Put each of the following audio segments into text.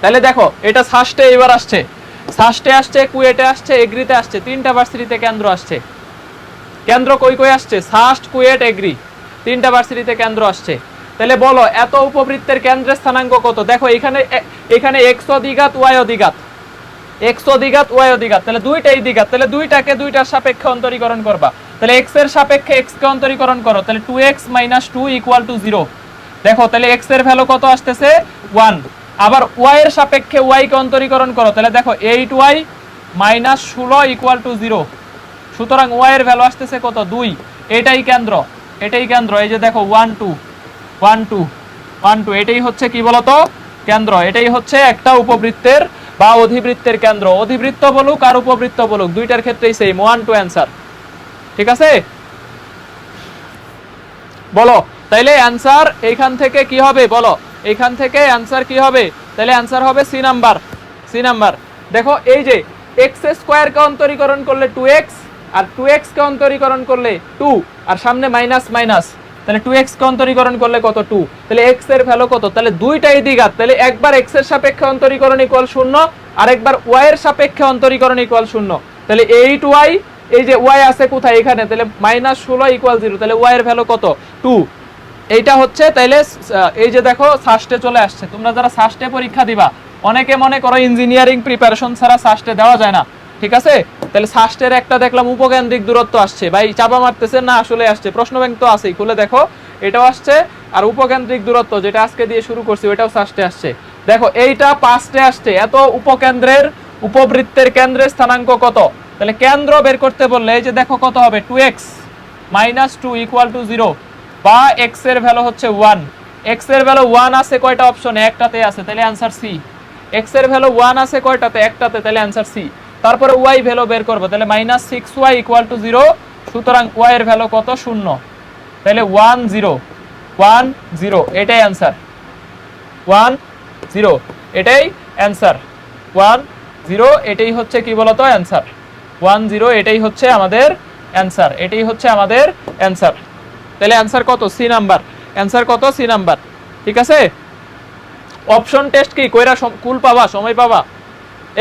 তাহলে দেখো, এটা সাস্টে এবার আসছে। সাস্টে আসছে, কুয়েটে আসছে, এগ্রিতে আসছে, তিনটা ভার্সিটিতে কেন্দ্র আসছে। কেন্দ্র কই কই আসছে? SUST KUET, agri. তিনটা ভার্সিটিতে কেন্দ্র আসছে। তাহলে বলো, এত উপবৃত্তের কেন্দ্রের স্থানাঙ্ক কত? দেখো, এখানে এখানে এক্স দ্বিঘাত ওয়াই দ্বিঘাত এক্স দ্বিঘাত ওয়াই দ্বিঘাত তাহলে দুইটাই দ্বিঘাত। তাহলে দুইটাকে দুইটার সাপেক্ষে অন্তরীকরণ করবা। তাহলে এক্সের সাপেক্ষে এক্স কে অন্তরীকরণ করো, তাহলে two x minus two equal to zero দেখো, তাহলে এক্সের ভ্যালু কত আসতেছে? ওয়ান আবার ওয়াই এর সাপেক্ষে ওয়াই কে অন্তরীকরণ করো, তাহলে দেখো এইট ওয়াই মাইনাস ষোলো ইকুয়াল টু জিরো সুতরাং ওয়াই এর ভ্যালু আসতেছে কত? দুই। এটাই কেন্দ্র এটাই কেন্দ্র, এই যে দেখো one two one two one two এটাই হচ্ছে কি বলতো? কেন্দ্র, এটাই হচ্ছে একটা উপবৃত্তের বা অধিবৃত্তের কেন্দ্র। অধিবৃত্ত বলুক আর উপবৃত্ত বলুক, দুইটার ক্ষেত্রেই সেম ওয়ান টু অ্যান্সার ঠিক আছে? বলো, তাইলে অ্যান্সার এইখান থেকে কি হবে? বলো এইখান থেকে অ্যান্সার কি হবে? তাহলে অ্যান্সার হবে সি নাম্বার সি নাম্বার দেখো, এই যে এক্স স্কোয়ার কে অন্তরীকরণ করলে টু এক্স আর টু এক্স কে অন্তরীকরণ করলে টু আর সামনে মাইনাস মাইনাস তাহলে টু এক্স কে অন্তরীকরণ করলে কত টু তাহলে এক্সের ভ্যালু কত? তাহলে দুইটাই দ্বিঘাত। তাহলে একবার এক্সের সাপেক্ষে অন্তরীকরণ ইকুয়াল শূন্য, আর একবার ওয়াই এর সাপেক্ষে অন্তরীকরণ ইকুয়াল শূন্য। তাহলে এইট ওয়াই এই যে ওয়াই আছে কোথায়? এখানে। তাহলে মাইনাস ষোলো ইকুয়াল জিরো তাহলে ওয়াই এর ভ্যালু কত? টু এইটা হচ্ছে, তাইলে এই যে দেখো সাস্টে চলে আসছে। তোমরা যারা সাস্টে পরীক্ষা দিবা, অনেকে মনে করো ইঞ্জিনিয়ারিং প্রিপারেশন ছাড়া সাস্টে দেওয়া যায় না, ঠিক আছে? তাহলে সাস্টের একটা দেখলাম উপকেন্দ্রিক দূরত্ব আসছে। ভাই, চাপা মারতেছে, না, আসলে আসছে। প্রশ্ন ব্যাংক তো আছেই, খুলে দেখো, এটাও আসছে, আর উপকেন্দ্রিক দূরত্ব, যেটা আজকে দিয়ে শুরু করছি ওটাও সাস্টে আসছে। দেখো, এইটা পাঁচটে আসছে, এত উপকেন্দ্রের উপবৃত্তের কেন্দ্রের স্থানাঙ্ক কত? তাহলে কেন্দ্র বের করতে বললে, এই যে দেখো কত হবে? Two x minus two equal to zero বা এক্সের ভ্যালু হচ্ছে ওয়ান এক্সের ভ্যালু ওয়ান আছে কয়টা অপশনে একটাতে আছে, তাহলে অ্যান্সার সি এক্সের ভ্যালু ওয়ান আছে কয়টাতে? একটাতে, তাহলে অ্যান্সার সি তারপরে ওয়াই ভ্যালু বের করব, তাহলে minus six y equal to zero সুতরাং ওয়াই এর ভ্যালু কত? শূন্য। তাহলে ওয়ান জিরো ওয়ান জিরো এটাই অ্যান্সার ওয়ান জিরো এটাই অ্যান্সার ওয়ান জিরো এটাই হচ্ছে কি বলতো? অ্যান্সার ওয়ান জিরো এটাই হচ্ছে আমাদের অ্যান্সার এটাই হচ্ছে আমাদের অ্যান্সার তাহলে অ্যান্সার কত? সি নাম্বার অ্যান্সার কত? সি নাম্বার ঠিক আছে? অপশন টেস্ট কি? কইরা কুল পাবা, সময় পাবা?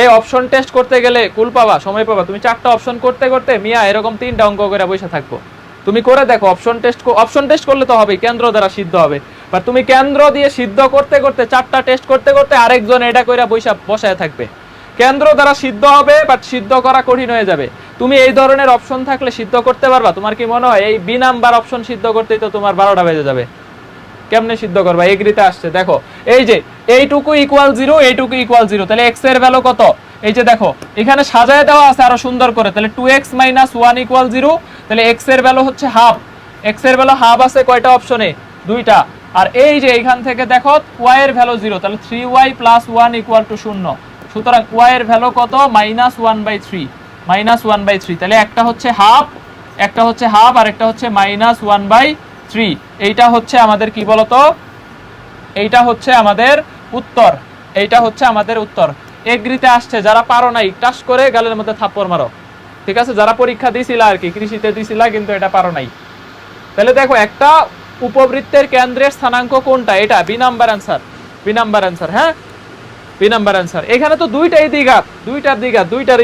এই অপশন টেস্ট করতে গেলে কুল পাবা, সময় পাবা। তুমি চারটা অপশন করতে করতে মিয়া এরকম তিনটা অঙ্ক করে বসে থাকব। তুমি করে দেখো অপশন টেস্ট অপশন টেস্ট করলে তো হবে কেন্দ্র দ্বারা সিদ্ধ হবে। বাট তুমি কেন্দ্র দিয়ে সিদ্ধ করতে করতে, চারটা টেস্ট করতে করতে আরেকজন এটা কইরা বৈশা বসায় থাকবে। কেন্দ্র দ্বারা সিদ্ধ হবে বাট সিদ্ধ করা কঠিন হয়ে যাবে। তুমি এই ধরনের অপশন থাকলে সিদ্ধ করতে পারবা। তোমার কি মনে হয়? এই বি নাম্বার অপশন সিদ্ধ করতেই তো তোমার বারোটা বেজে যাবে। কেমনে সিদ্ধ করবা? এগ্রিতে আসছে। দেখো, এই যে, এইটুকু ইকুয়াল জিরো এইটুকু ইকুয়াল জিরো তাহলে এক্সের ভ্যালু কত? এই যে দেখো, এখানে সাজায় দেওয়া আছে আরও সুন্দর করে। তাহলে two x minus one equal zero তাহলে এক্সের ভ্যালু হচ্ছে হাফ এক্সের ভ্যালু হাফ আছে কয়টা অপশনে দুইটা। আর এই যে এখান থেকে দেখো ওয়াই এর ভ্যালু জিরো তাহলে three y plus one equal to শূন্য। সুতরাং ওয়াই এর ভ্যালু কত? Minus one by three minus one by three তাহলে একটা হচ্ছে হাফ একটা হচ্ছে হাফ আর একটা হচ্ছে মাইনাস ওয়ান বাই থ্রি এইটা হচ্ছে আমাদের কি বলতো? এইটা হচ্ছে আমাদের উত্তর। এইটা হচ্ছে আমাদের উত্তর। এগ্রিতে আসছে, যারা পারো নাই, টাস করে গালের মধ্যে থাপ্পড় মারো। ঠিক আছে? যারা পরীক্ষা দিয়েছিল আর কি, কৃষিতে দিয়েছিল কিন্তু এটা পারো নাই। তাহলে দেখো, একটা উপবৃত্তের কেন্দ্রের স্থানাঙ্ক কোনটা? এটা B number answer B number answer হ্যাঁ? বি নাম্বার অ্যান্সার এখানে তো দুইটাই দ্বিঘাত দুইটার দ্বিঘাত দুইটার